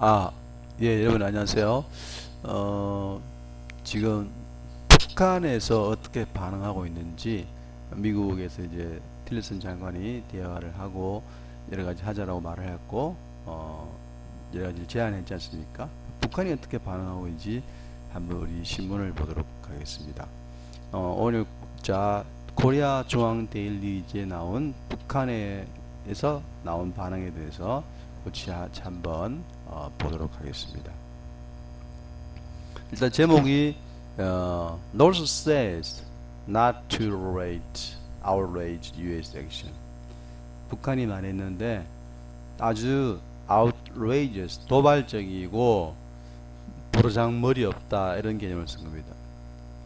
아, 예, 여러분 안녕하세요. 어, 지금 북한에서 어떻게 반응하고 있는지 미국에서 이제 틸러슨 장관이 대화를 하고 여러 가지 하자라고 말을 했고, 어, 여러 가지 제안했지 않습니까? 북한이 어떻게 반응하고 있는지 한번 우리 신문을 보도록 하겠습니다. 어, 오늘 자 코리아 중앙 데일리지에 나온 북한에서 나온 반응에 대해서 같이 하- 한번 어, 보도록 하겠습니다. 일단 제목이 어, North says not to rate outrage U.S. action. 북한이 말했는데 아주 outrageous 도발적이고 버르장머리 없다 이런 개념을 쓴 겁니다.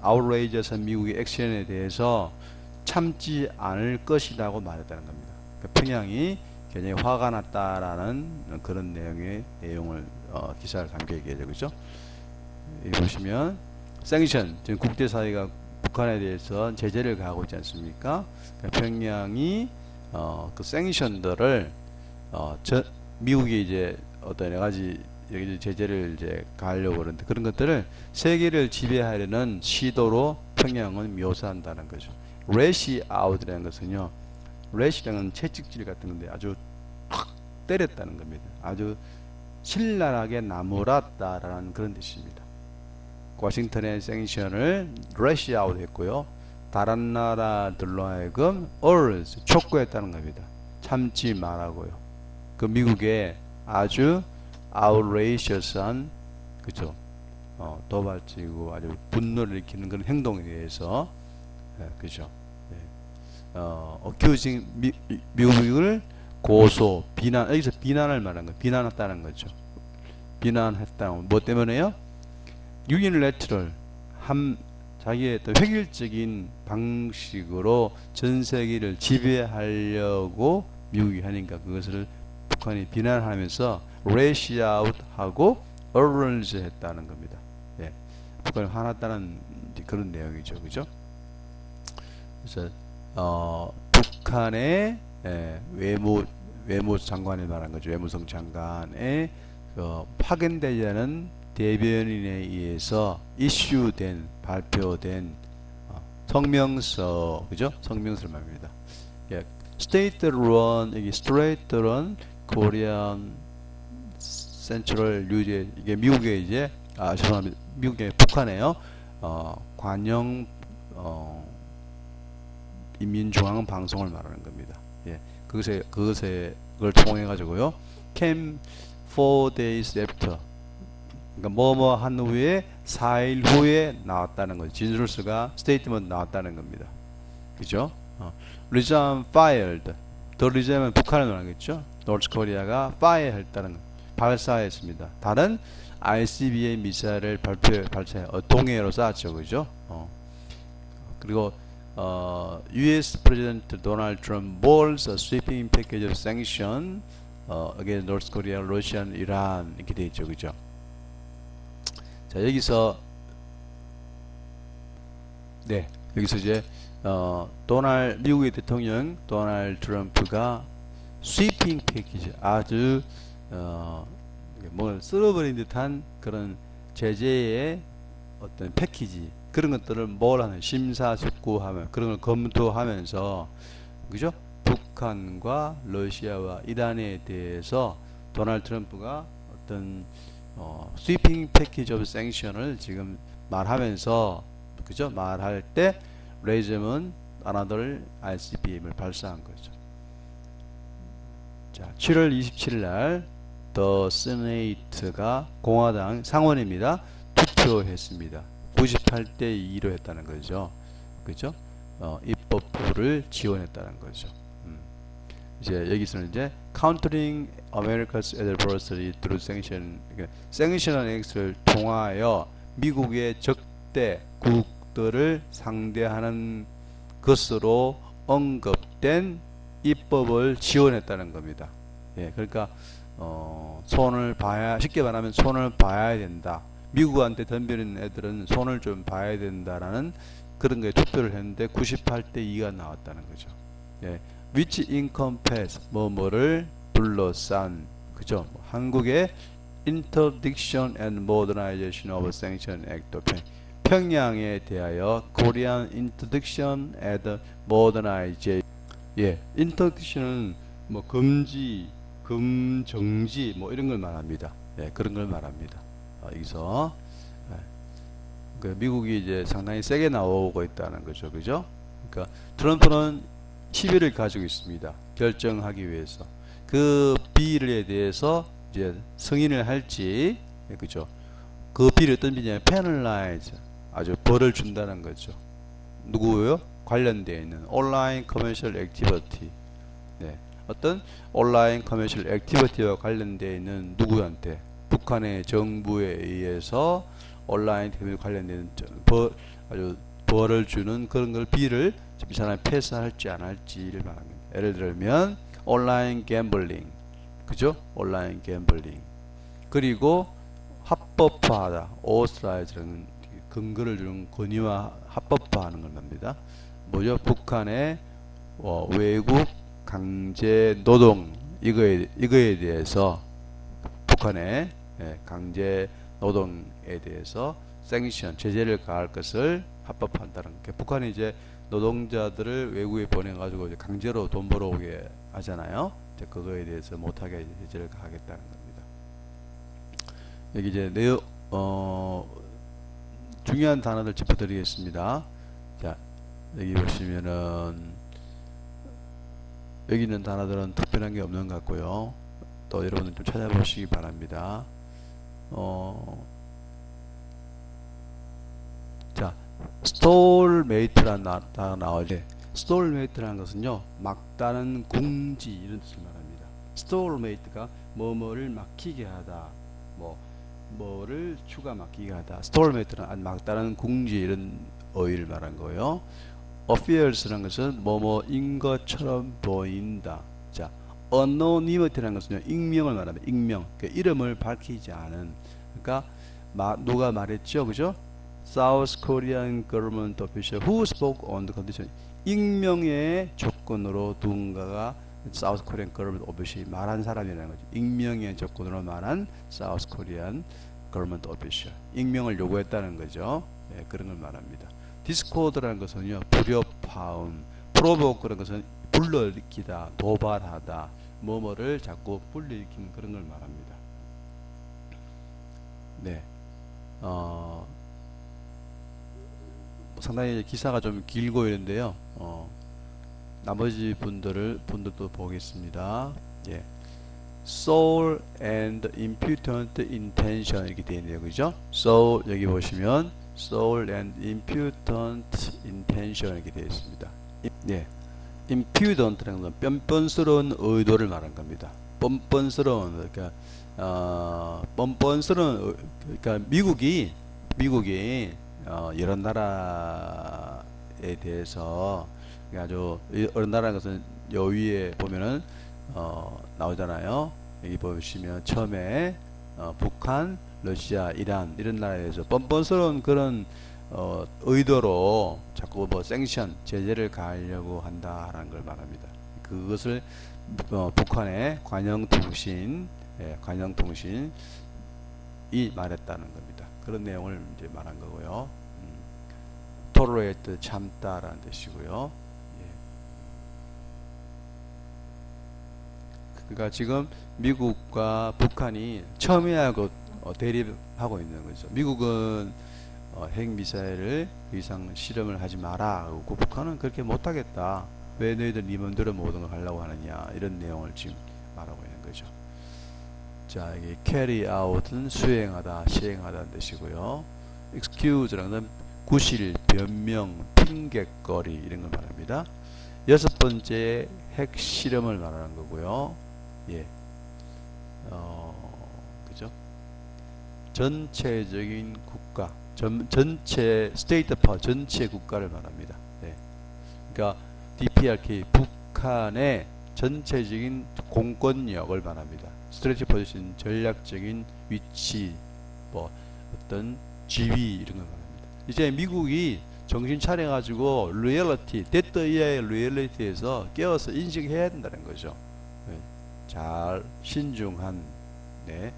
outrageous 미국의 액션에 대해서 참지 않을 것이라고 말했다는 겁니다. 그러니까 평양이 굉장히 화가 났다라는 그런 내용의 내용을 어, 기사를 담겨 있게 그죠? 여기 보시면 생션 지금 국제 사회가 북한에 대해서 제재를 가하고 있지 않습니까? 그러니까 평양이 어, 그 생션들을 어, 저, 미국이 이제 어떤 여러 가지 여기 제재를 이제 가하려고 그러는데 그런 것들을 세계를 지배하려는 시도로 평양은 묘사한다는 거죠. 레시 아웃이라는 것은요. 레시랑은 채찍질 같은 건데 아주 탁 때렸다는 겁니다. 아주 신랄하게 나무랐다라는 그런 뜻입니다. 워싱턴의 생션을 레시 아웃 했고요. 다른 나라들로 하여금 urge 촉구했다는 겁니다. 참지 말라고요. 그 미국의 아주 outrageous한 그죠? 어, 도발적이고 아주 분노를 일으키는 그런 행동에 대해서 예, 그죠? 예. 어, accusing 미, 미국을 고소, 비난 여기서 비난을 말한 거, 비난했다는 거죠. 비난했다는 뭐 때문에요? 유니레트럴 한 자기의 또 획일적인 방식으로 전 세계를 지배하려고 미국이 하니까 그것을 북한이 비난하면서 레시아웃 하고 어런즈 했다는 겁니다. 예. 북한이 화났다는 그런 내용이죠. 그죠? 그래서 어, 북한의 예, 외무 외무 장관이 말한 거죠. 외무성 장관의 그 파견되지 않은 대변인에 의해서 이슈된 발표된 어, 성명서 그죠? 성명서를 말합니다. 예, state run 여기 straight run Korean Central 뉴제 이게 미국의 이제 아 죄송합니다. 미국의 북한에요. 어, 관영 어, 인민중앙 방송을 말하는 겁니다. 예, 그것에 그것에 그걸 통해 가지고요. came four days after 그러니까 뭐뭐 한 후에 4일 후에 나왔다는 거죠. 진술서가 스테이트먼트 나왔다는 겁니다. 그죠? 어. resume fired. 더 resume은 북한을 말하겠죠. 노스 코리아가 fire 했다는 거. 발사했습니다. 다른 ICBM 미사일을 발표 발사 어, 동해로 쐈죠. 그죠? 어. 그리고 어, U.S. President Donald Trump balls a sweeping package of sanction 어, against North Korea, Russia, Iran 이렇게 돼 있죠. 그죠? 자 여기서 네 여기서 이제 어, 도날 미국의 대통령 도널드 트럼프가 스위핑 패키지 아주 어, 뭘 쓸어버린 듯한 그런 제재의 어떤 패키지 그런 것들을 뭘 하는 심사숙고하면 그런 걸 검토하면서 그죠 북한과 러시아와 이란에 대해서 도널드 트럼프가 어떤 어, 스위핑 패키지 오브 생션을 지금 말하면서 그죠 말할 때 레이즘은 아나들 ICBM을 발사한 거죠. 자, 7월 27일 날더 세네이트가 공화당 상원입니다. 투표했습니다. 98대 2로 했다는 거죠. 그죠? 어, 입법부를 지원했다는 거죠. 음. 이제 여기서는 이제 countering America's adversary through sanction, 그러니까 섹션한 액트를 통하여 미국의 적대 국들을 상대하는 것으로 언급된 입법을 지원했다는 겁니다. 예, 그러니까 어, 손을 봐야 쉽게 말하면 손을 봐야 된다. 미국한테 덤비는 애들은 손을 좀 봐야 된다라는 그런 거에 투표를 했는데 98대 2가 나왔다는 거죠. 예, which encompass 뭐뭐를 둘러싼 그죠? 뭐 한국의 Interdiction and Modernization of Sanction Act. 평양에 대하여 Korean Interdiction and Modernization 예, interdiction은 뭐 금지, 금정지 뭐 이런 걸 말합니다. 예, 그런 걸 말합니다. 어, 여기서 예. 그 미국이 이제 상당히 세게 나오고 있다는 거죠, 그죠? 그러니까 트럼프는 시비를 가지고 있습니다. 결정하기 위해서 그 비일에 대해서 이제 승인을 할지, 예, 그죠? 그 비를 어떤 비냐면 penalize 아주 벌을 준다는 거죠. 누구요? 관련되어 있는 온라인 커머셜 액티비티. 네. 어떤 온라인 커머셜 액티비티와 관련되어 있는 누구한테 북한의 정부에 의해서 온라인 커머셜 관련된 저- 벌 아주 벌을 주는 그런 걸 비를 이 사람이 패스할지 안 할지를 거예요. 예를 들면 온라인 갬블링. 그죠? 온라인 갬블링. 그리고 합법화하다. 오스라이즈라는 근거를 주는 권위와 합법화하는 걸 말합니다. 뭐죠? 북한의 어, 외국 강제 노동 이거에 이거에 대해서 북한의 예, 강제 노동에 대해서 생션 제재를 가할 것을 합법한다는 게 북한이 이제 노동자들을 외국에 보내 가지고 이제 강제로 돈 벌어오게 하잖아요. 이제 그거에 대해서 못하게 제재를 가하겠다는 겁니다. 여기 이제 내용 어 중요한 단어들 짚어드리겠습니다. 자 여기 보시면은 여기 있는 단어들은 특별한 게 없는 것 같고요. 또 여러분들 좀 찾아보시기 바랍니다. 어, 자, 스톨메이트라는 나- 단어 나오죠. 스톨메이트라는 것은요, 막다른 궁지 이런 뜻을 말합니다. 스톨메이트가 뭐뭐를 막히게 하다, 뭐 뭐를 추가 막히게 하다. 스톨메이트는 아주 막다른 궁지 이런 어휘를 말한 거예요. affairs라는 것은 뭐뭐인 것처럼 보인다. 자, anonymity라는 것은요, 익명을 말합니다. 익명. 그 이름을 밝히지 않은. 그러니까 마, 누가 말했죠, 그죠? South Korean government official who spoke on the condition. 익명의 조건으로 누군가가 South Korean government official이 말한 사람이라는 거죠. 익명의 조건으로 말한 South Korean government official. 익명을 요구했다는 거죠. 예, 그런 걸 말합니다. 디스코드라는 것은요 불협화음, 프로보크라는 것은 불러일으키다, 도발하다, 뭐뭐를 자꾸 불러일으키는 그런 걸 말합니다. 네, 어, 상당히 기사가 좀 길고 이런데요. 어, 나머지 분들을 분들도 보겠습니다. 예. soul and imputant intention 이렇게 되어 있네요. 그죠? soul 여기 보시면 soul and imputant intention 이렇게 되어 있습니다. Impudent라는 건 뻔뻔스러운 의도를 말한 겁니다. 뻔뻔스러운 그러니까 어, 뻔뻔스러운 의- 그러니까 미국이 미국이 어, 여러 나라에 대해서 아주 이- 어느 나라는 것은 여위에 보면은 어, 나오잖아요. 여기 보시면 처음에 어, 북한, 러시아, 이란 이런 나라에서 뻔뻔스러운 그런 어, 의도로 자꾸 뭐 생션 제재를 가하려고 한다라는 걸 말합니다. 그것을 어, 북한의 관영통신, 예, 관영통신이 말했다는 겁니다. 그런 내용을 이제 말한 거고요. 음, tolerate 참다라는 뜻이고요. 그러니까 지금 미국과 북한이 첨예하고 어, 대립하고 있는 거죠. 미국은 어, 핵 미사일을 그 이상 실험을 하지 마라. 그 북한은 그렇게 못하겠다. 왜 너희들 네 맘대로 모든 걸 하려고 하느냐 이런 내용을 지금 말하고 있는 거죠. 자 이게 carry out은 수행하다, 시행하다는 뜻이고요. excuse라는 건 구실, 변명, 핑계거리 이런 걸 말합니다. 여섯 번째 핵 실험을 말하는 거고요. 예. 어, 그죠? 전체적인 국가, 전, 전체 스테이트 파워, 전체 국가를 말합니다. 예. 그러니까 DPRK 북한의 전체적인 공권력을 말합니다. 스트레치 포지션, 전략적인 위치, 뭐 어떤 지위 이런 걸 말합니다. 이제 미국이 정신 차려 가지고 리얼리티, 데트 이하의 리얼리티에서 깨어서 인식해야 된다는 거죠. 네. 잘 신중한 네,